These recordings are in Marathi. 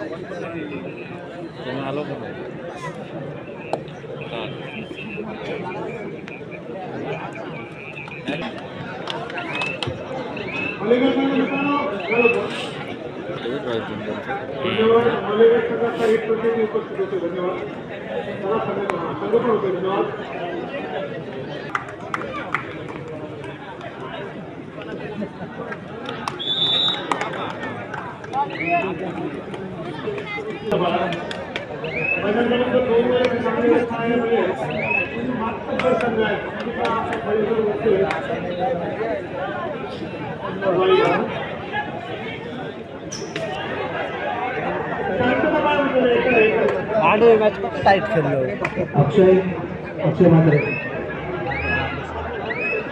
तुम्ही आलो का नाही? आणि मॅच टाईट खेळलो. अक्षय अक्षय मात्र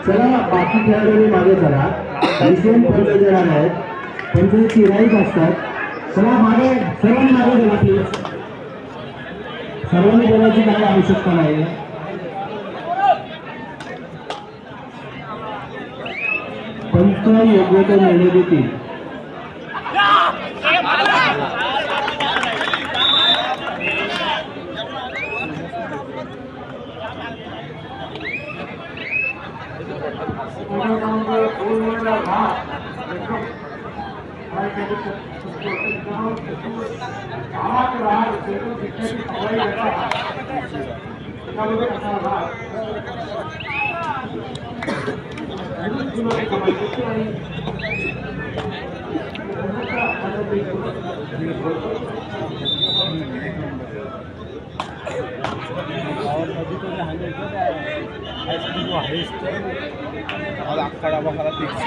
चला बाकी खेळाडू मागे चला. डिसेंट पंच येणार आहेत. पंचायतची राईट असतात. चला मागे सर्वांनी मागे गेला प्लीज सर्वांनी बोलायची काही आवश्यकता नाही. पंच योग्य तो निर्णय देतील. আমাকে রাহার বিজেপি সবাই দেখা আর আকার দেখছি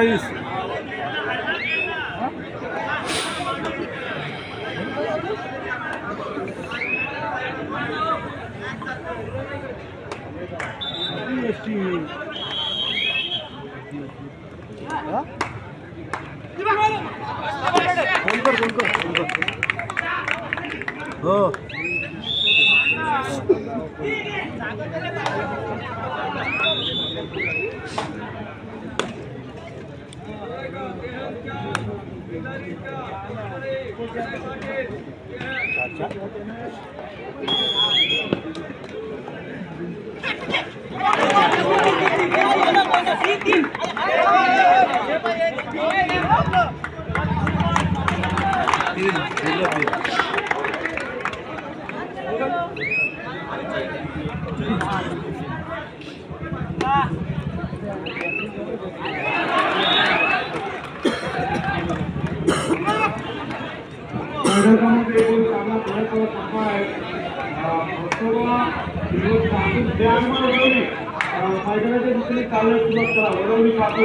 फोन तीन दिलं तीन मैदानाच्या दिशेने चालू सुरुवात करा. वरवणी काकू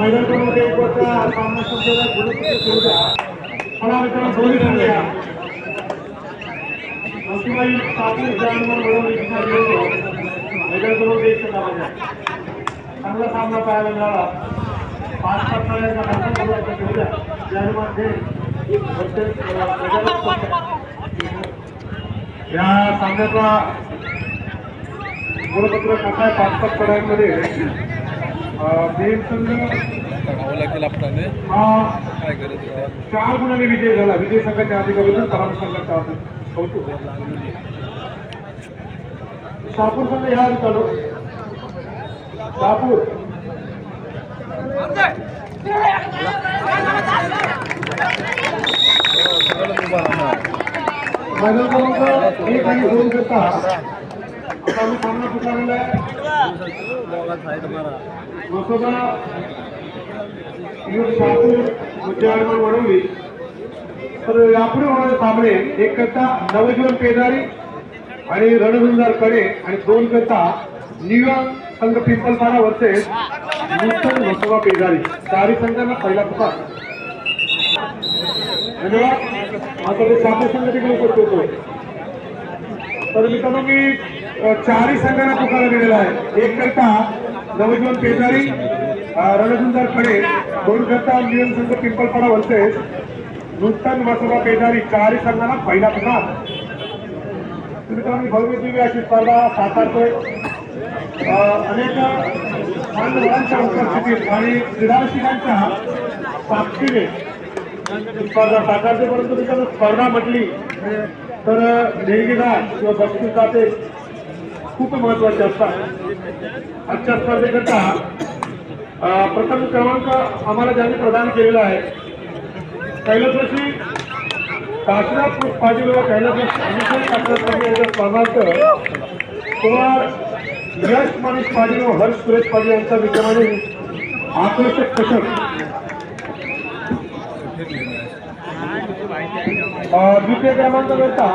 मैदान क्रमांक एक वरचा सामना संपलेला या. हे. या सामन्याचा गुणपत्र कसा आहे पाच पाच कड्यांमध्ये भीम संघ हा. चार गुणांनी विजय झाला. विजय संघाच्या अधिकाबद्दल पराम संघाचा कौतुक. शहापूर संघ ह्या चालू शहापूर. क्रमांक एक आणि दोन करता सामना पुकारलेला आहे तर यापुढे होणारे सामने एक करता नवजीवन पेदारी आणि रणधुंजारकडे आणि दोन करता न्यूयॉर्क संघ पिंपलपाडा वर्सेस नूतन मसोबा पेजारी चारी संघांना पहिला पुकार. धन्यवाद. आता ते शहापूर संघ देखील उपस्थित होतो तर मित्रांनो मी अ, चारही संघांना पुकार दिलेला आहे. एक करता नवजीवन पेजारी रणसुंदर रणधुंजार दोन करता नियम संघ पिंपलपाडा वर्सेस नूतन वसोबा पेजारी चारही संघांना पहिला पुकार. मित्रांनो भव्य दिव्य अशी स्पर्धा साकारतोय. अ, अनेक मान्यवरांच्या उपस्थितीत आणि क्रीडारसिकांच्या ताकदीने स्पर्धा साकारते परंतु मित्रांनो स्पर्धा म्हटली तर देणगीदार किंवा बक्षिसा ते खूप महत्त्वाचे असतात. आजच्या स्पर्धेकरता प्रथम क्रमांक आम्हाला ज्यांनी प्रदान केलेला आहे कैलासवासी काशीनाथ पाटील व कैलासवासी अभिषेक काशीनाथ पाटील यांच्या स्पर्धार्थ कुमार यश मनीष पाटील व हर्ष सुरेश पाटील यांचा विद्यमाने आकर्षक चषक अं, द्वितीय क्रमांक मिळता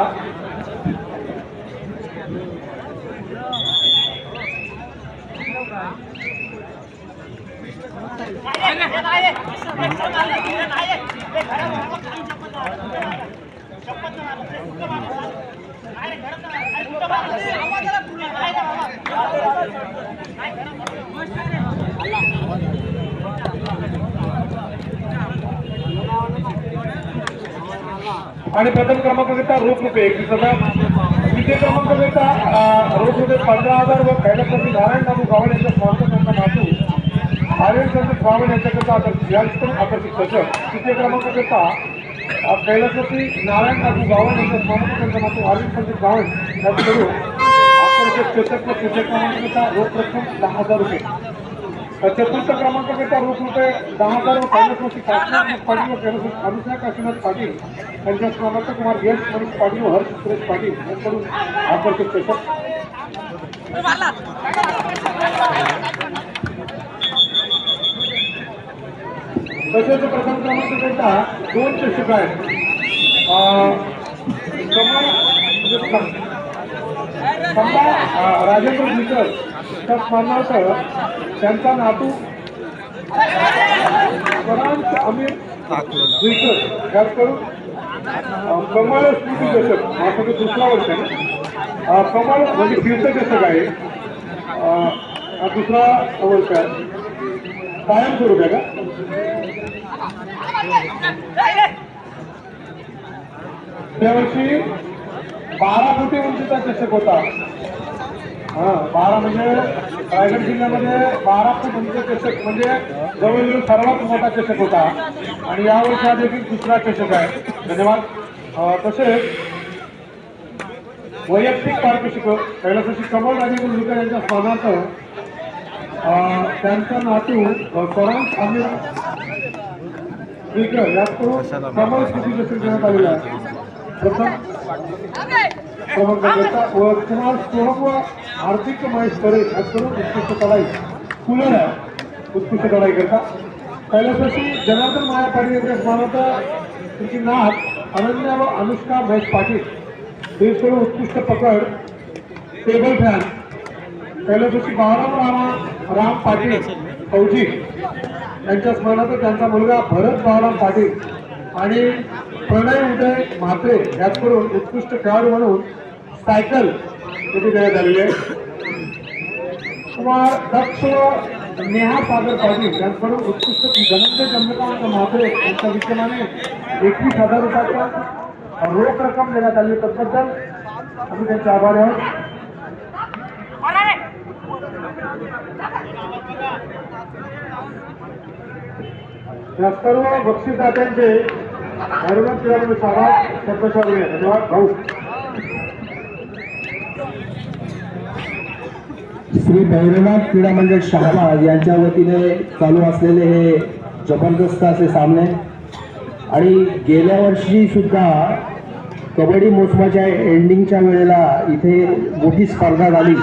आणि प्रथम क्रमांक घेता रोख रुपये एकवीस हजार द्वितीय क्रमांक घेता रोख रुपये पंधरा हजार व कैलासपती नारायण बाबू गावड यांच्या स्पॉन्सर त्यांचा नातू. आर्यन चंद्र गावड यांच्याकरता आकर्षित आकर्षित चषक तृतीय क्रमांक घेता अं, कैलासपती नारायण बाबू गावड यांच्या स्पॉन्सर त्यांचा नातू आर्यन चंद्र गावड यांच्याकडून आकर्षक चषक व तृतीय क्रमांक घेता रोख रक्कम दहा हजार रुपये. चतुर्थ क्रमांक घेता रोख रुपये दहा हजार व कैलासवासी काशीनाथ पाटील व अनुसया काशीनाथ पाटील. यांच्या क्रमांक कुमार यश मनीष पाटील व हर्ष सुरेश पाटील यांच्याकडून आकर्षक चषक तसेच प्रथम क्रमांक घेता दोन चषक आहेत. राजेंद्र मित्र त्या स्मरणार्थ त्यांचा नातू अमीर जुईकर कमाल स्मृती चषक हा दुसरा वर्ष आहे. ना अं, म्हणजे तीर्थ आहे. हा दुसरा वर्ष आहे. कायम स्वरूप आहे का? त्यावर्षी बारा फुटे उंचीचा चषक होता. बारा म्हणजे रायगड जिल्ह्यामध्ये बारा ते पंच चषक म्हणजे जवळजवळ सर्वात मोठा चषक होता. आणि यावर्षी हा देखील दुसरा चषक आहे. धन्यवाद. तसेच वैयक्तिक पारितोषिक कैलासाची कमल राजे मुलकर यांच्या स्मरणार्थ अं, त्यांचा नातू अं, स्वरांश आमिर स्पीकर कमल स्थिती देखील देण्यात आलेला आहे. प्रथम क्रमांक घेता व कुमार सोहम व हार्दिक महेश करे याचकडून उत्कृष्ट कढाई कुलर उत्कृष्ट कढाई करता. कैलासाची जनार्दन माया पाटील यांच्या स्मरणार्थ तिची अनन्या व अनुष्का महेश पाटील. देशकडून उत्कृष्ट पकड टेबल फॅन पहिल्या दिवशी बाळाराम रामा राम पाटील फौजी यांच्या स्मरणार्थ त्यांचा मुलगा भरत बाळाराम पाटील आणि प्रणय उदय म्हात्रे याचकडून उत्कृष्ट खेळाडू म्हणून सायकल किती देण्यात आलेली आहे? कुमार दक्ष नेहा सागर पाटील यांच्याकडून उत्कृष्ट धनंजय चंद्रकांत म्हात्रे यांच्या विद्यमाने एकवीस हजार रुपयाचा रोख रक्कम देण्यात आली त्याबद्दल आम्ही त्यांचे आभारी आहोत. या सर्व बक्षीसदात्यांचे धन्यवाद. भाऊ. श्री भैरवनाथ क्रीडा मंडळ शहाबाज यांच्या वतीने चालू असलेले हे जबरदस्त असे सामने आणि गेल्या वर्षी सुद्धा कबड्डी मोसमाच्या एंडिंगच्या वेळेला इथे मोठी स्पर्धा झाली.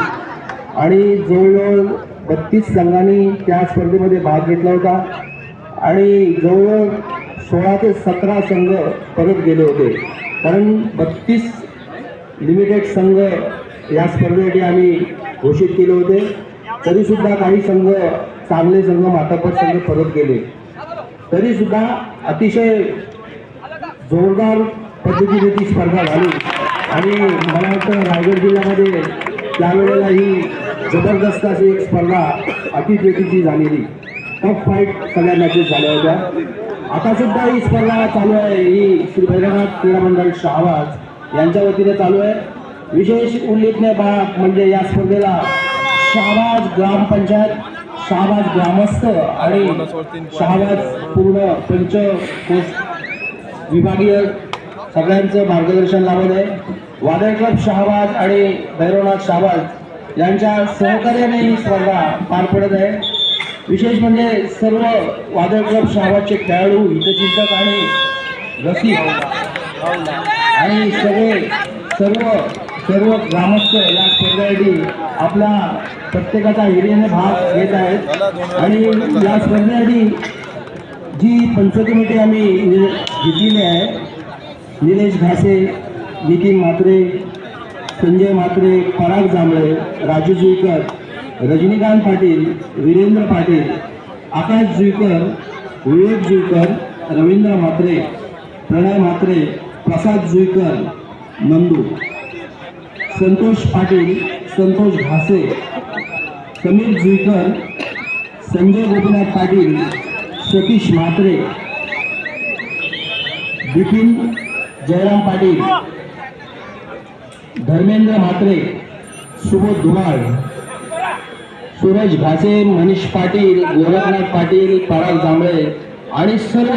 आणि जवळजवळ बत्तीस संघांनी त्या स्पर्धेमध्ये भाग घेतला होता. आणि जवळजवळ सोळा ते सतरा संघ परत गेले होते. कारण बत्तीस लिमिटेड संघ या स्पर्धेसाठी आम्ही घोषित केले होते. तरीसुद्धा काही संघ चांगले संघ मातापट संघ परत गेले. तरीसुद्धा अतिशय जोरदार पद्धतीने ती स्पर्धा झाली. आणि मला वाटतं रायगड जिल्ह्यामध्ये त्यावेळेला ही जबरदस्त अशी एक स्पर्धा अतिथेटीची झालेली. टफ फाईट सगळ्या मॅचेस झाल्या होत्या. आता सुद्धा ही स्पर्धा चालू आहे. ही श्री भैरवनाथ क्रीडा मंडळ शहाबाज यांच्या वतीने चालू आहे. विशेष उल्लेखनीय बाब म्हणजे या स्पर्धेला शहाबाज ग्रामपंचायत शहाबाज ग्रामस्थ आणि शहावाज पूर्ण पंच विभागीय सगळ्यांचं मार्गदर्शन लावत आहे. वादळ क्लब शहावाज आणि भैरवनाथ शहाबाज यांच्या सहकार्याने ही स्पर्धा पार पडत आहे. विशेष म्हणजे सर्व वादळ क्लब शहराचे खेळाडू हितचिंतक आणि रसिक आणि सगळे सर्व सर्व ग्रामस्थ या स्पर्धेसाठी आपला प्रत्येकाचा हिरियाने भाग घेत आहेत. आणि या स्पर्धेसाठी जी पंच आम्ही घेतलेली आहे निलेश घासे नितीन म्हात्रे संजय म्हात्रे पराग जांभळे राजू जुईकर रजनीकांत पाटील वीरेंद्र पाटील आकाश जुईकर विवेक जुईकर रवींद्र म्हात्रे प्रणय म्हात्रे प्रसाद जुईकर नंदू संतोष पाटील संतोष घासे समीर जुईकर संजय गोपीनाथ पाटील सतीश म्हात्रे बिपिन जयराम पाटील धर्मेंद्र म्हात्रे सुबोध धुमाळ सूरज भासे मनीष पाटील गोरखनाथ पाटील पराग जांभळे आणि सर्व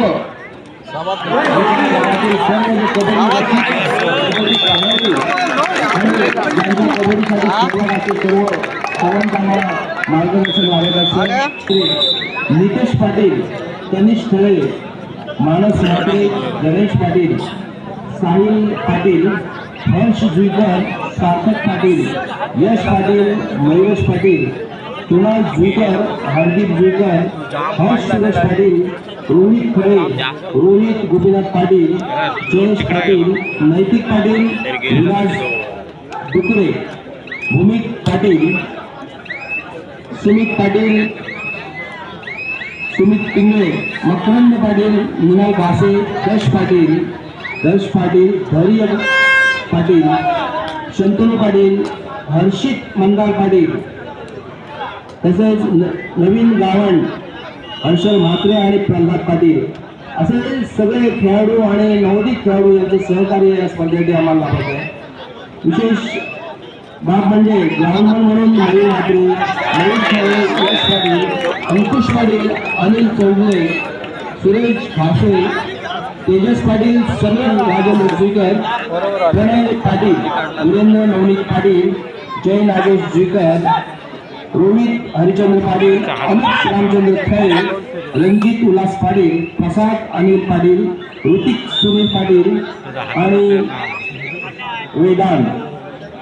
मार्गदर्शन लागत श्री नितेश पाटील तनिष थळे मानस माटे गणेश पाटील साहिल पाटील हर्ष जुईकर सार्थक पाटील यश पाटील मयुरेश पाटील कुणाल जुईकर हरदीप जुईकर हर्ष सुरेश पाटील, रोहित खळे रोहित गोपीनाथ पाटील, जयेश पाटील, नैतिक पाटील विराज डुकरे भूमिक पाटील, सुमित पाटील, सुमित पिंगळे, मकरंद पाटील, निनाल घासे दश पाटील दश पाटील, धैर्य पाटील, शंतनू पाटील, हर्षित मंदार पाटील तसेच न- नवीन गावण हर्षल म्हात्रे आणि प्रल्हाद पाटील असे सगळे खेळाडू आणि नवोदित खेळाडू यांचे सहकार्य या स्पर्धेसाठी आम्हाला लाभत आहे. विशेष बाब म्हणजे ग्राउंडमन म्हणून नवीन म्हात्रे नवीन खेळाडू यश पाटील अंकुश पाटील अनिल चौगुले सुरेश घासे तेजस पाटील समीर राजेंद्र जुईकर प्रणय पाटील वीरेंद्र नवनीत पाटील जय नागेश जुईकर रोहित हरिचंद्र पाटील अमित रामचंद्र खळे रणजित उल्हास पाटील प्रसाद अनिल पाटील ऋतिक सुनील पाटील आणि वेदांत.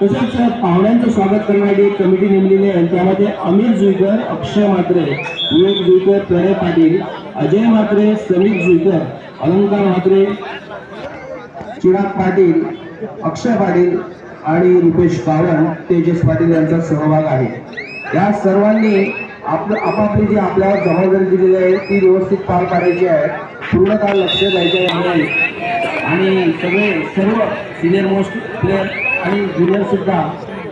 तसेच पाहुण्यांचं स्वागत करण्यासाठी एक कमिटी नेमलेली आहे त्यामध्ये अमित जुईकर अक्षय मात्रे विवेक जुईकर प्रणय पाटील अजय मात्रे समीर जुईकर अलंकार मात्रे चिराग पाटील अक्षय पाटील आणि रुपेश बावण तेजस पाटील यांचा सहभाग आहे. या सर्वांनी आपलं आपापली जी आपल्या जबाबदारी दिलेली आहे ती व्यवस्थित पार पाडायची आहे. पूर्णतः लक्ष द्यायचं आहे आणि सगळे सर्व सिनियर मोस्ट प्लेयर आणि ज्युनियरसुद्धा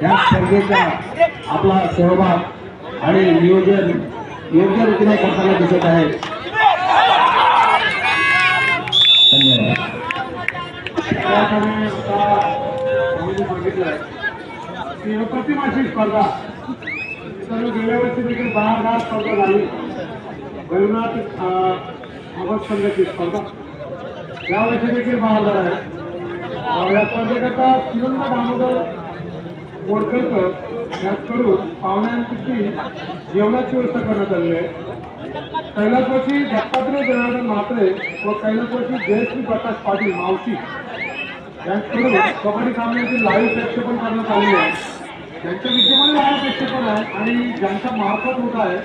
या स्पर्धेचा आपला सहभाग आणि नियोजन योग्य रीतीने करताना दिसत आहे. धन्यवाद. प्रतिमाची स्पर्धा सर्व गेल्या वर्षी देखील दहा दहा स्पर्धा झाली भैरवनाथ अभस संघाची स्पर्धा. यावर्षी देखील बाहेर आहे. या स्पर्धेकरता श्रीरंग दामोदर मोडकरकर याचकडून पाहुण्यांची जेवणाची व्यवस्था करण्यात आलेली आहे. कैलासवासी दत्तात्रय जनार्दन म्हात्रे व कैलासवासी जयश्री प्रकाश पाटील मावशी यांच्याकडून कबड्डी सामन्याची लाईव्ह प्रक्षेपण करण्यात आलेले आहे. त्यांच्या विद्यमान प्रक्षेपण आहे आणि ज्यांच्या मार्फत होत आहे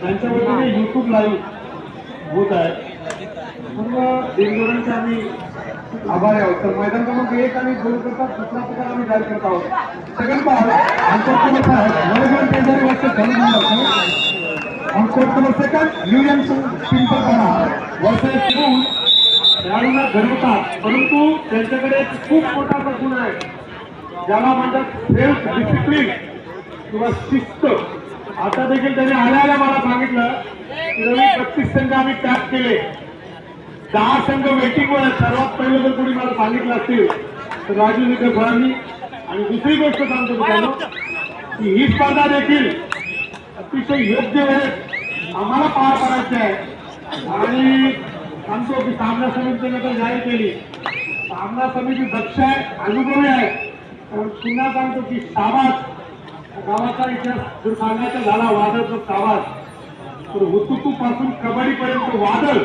त्यांच्या वतीने युट्यूब लाईव्ह होत आहे. पूर्ण दिनदोरांचे आम्ही आभारी आहोत. तर मैदान क्रमांक एक आणि दोन करता दुसरा प्रकार आम्ही जाहीर करत आहोत. सेकंड पार्ट आमच्या आहे पेंढारी वर्ष कोर्ट नंबर सेकंड युनियन पिंपळपणा वर्ष खेळाडूंना घडवतात परंतु त्यांच्याकडे खूप मोठा गुण आहे. ज्याला म्हणतात सेल्फ डिसिप्लिन किंवा शिस्त. आता देखील त्यांनी आल्याला मला सांगितलं की रवी बत्तीस संघ आम्ही टॅप केले. दहा संघ वेटिंगवर आहेत. सर्वात पहिलं जर कोणी मला सांगितलं असतील तर राजू निकर फळांनी. आणि दुसरी गोष्ट सांगतो मित्रांनो की ही स्पर्धा देखील अतिशय योग्य वेळेत आम्हाला पार पाडायची आहे. आणि सांगतो की सामना समितीने तर जाहीर केली. सामना समिती दक्ष आहे अनुभवी आहे. पण पुन्हा सांगतो की शाबास गावाचा इतिहास जर सांगायचा झाला वादळचा शाबास तर हुतुतू पासून कबड्डी पर्यंत वादळ.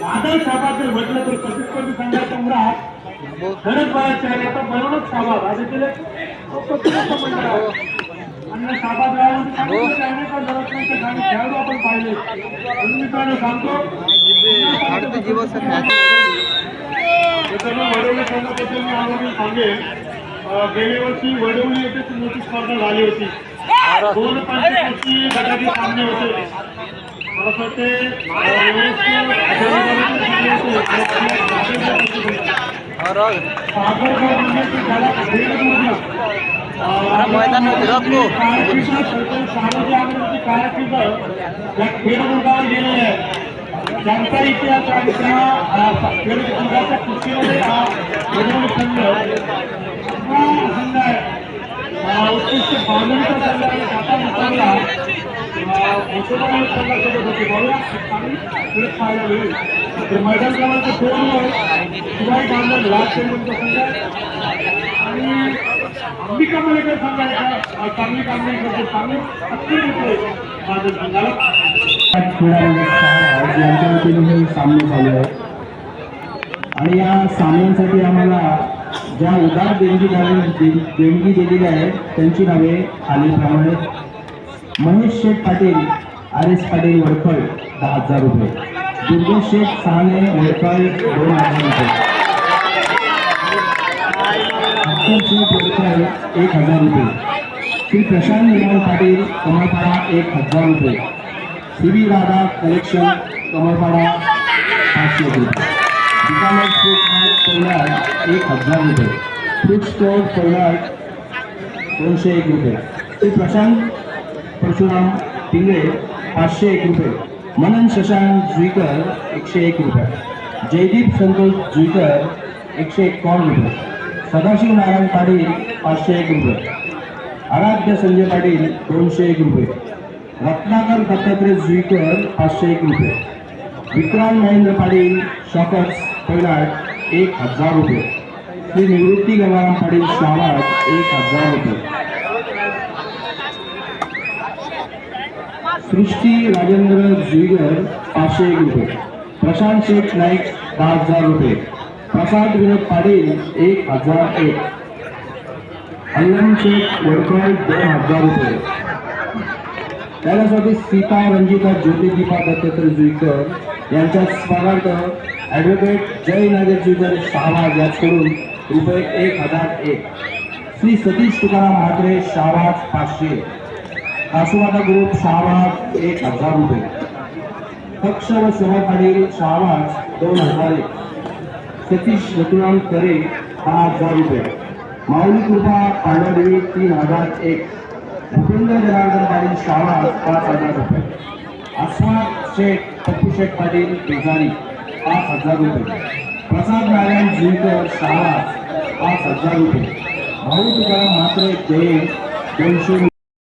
वादळ शाबास जर म्हटलं तर प्रतिस्पर्धी संघाचा मुळात खरंच बघायचे आहे आता बनवणच शाबास आणि तिला प्रतिस्पर्धी मंडळ आहे. आणि शाबास गावामध्ये सांगितलं खेळाडू आपण पाहिले. म्हणून मित्रांनो सांगतो आम्हाला सांगेन. अं, गेल्या वर्षी वडवली येथे मोठी स्पर्धा झाली होती. दोन गटाचे सामने होते. मला असं वाटते अं, मैदान गेलेली आहे त्यांचा इतिहास आणि त्या कुस्तीमध्ये हा संघ हा संघ आहे उत्कृष्ट बांधणीचा संघ मुसलमान संघासोबत होते पाहायला मिळेल तर मैदान क्रमांक शिवाय बांधण लाल पेंडूंचा संघ आणि अंबिका मलेकर संघ आहे चांगली कामगिरी करते चांगली टक्कर देते संघाला यांच्या वतीने हे सामने आहेत आणि या सामन्यांसाठी आम्हाला ज्या उदार देणगी दे- देणगी दिलेली आहे त्यांची नावे खालीलप्रमाणे महेश शेठ पाटील आर एस पाटील वडखळ दहा हजार रुपये. दुर्गेश शेठ सहाने वडखळ दोन हजार रुपये. एक हजार रुपये. श्री प्रशांत निर्मल पाटील कमळपाडा एक हजार रुपये. सीबी राधा कलेक्शन कमळपाडा पाचशे रुपये. दुकानात फ्रूट एक हज़ार रुपये. फ्रूट स्टोअर कोल्हाट दोनशे एक रुपये. श्री प्रशांत परशुराम पिंगळे, पाचशे एक रुपये. मनन शशांक जुईकर, एकशे एक रुपये. जयदीप संतोष जुईकर, एकशे एकावन्न रुपये. सदाशिव नारायण पाटील, पाचशे एक रुपये. आराध्य संजय पाटील, दोनशे एक रुपये. रत्नाकर दत्तात्रय जुईकर पाचशे एक रुपये. विक्रांत महेंद्र पाटील शॉकर्स पैनाट एक हजार रुपये. श्री निवृत्ती गंगाराम पाटील श्रावण एक हजार रुपये. सृष्टी राजेंद्र जुईगर पाचशे एक रुपये. प्रशांत शेख नाईक दहा हजार रुपये. प्रसाद विनोद पाटील एक हजार एक. अल्लम शेख वडकर दोन हजार रुपये. त्याच्यासाठी सीता रंजिता ज्योतिदीपा दत्तेत्र जुईकर यांच्या स्मरणार्थ ॲडव्होकेट जय नागेश जुईकर शहाबाज याचकडून रुपये एक हजार एक. श्री सतीश तुकाराम म्हात्रे शाहबाज पाचशे. कासुवादा ग्रुप शाहबाज एक हजार रुपये. पक्ष व सभापाटील शाहबाज दोन हजार एक. सतीश रतुराम करे दहा हजार रुपये. माऊली कृपा पांढरदेवी तीन हजार एक. उपेंद्र जनार्दन पाटील शाळा पाच हजार रुपये. अस्मात शेख पप्पू शेख पाटील बेजारी पाच हजार रुपये. प्रसाद नारायण जिंकर शाळा पाच हजार रुपये. भाऊ तुकाराम म्हात्रे जैन दोनशे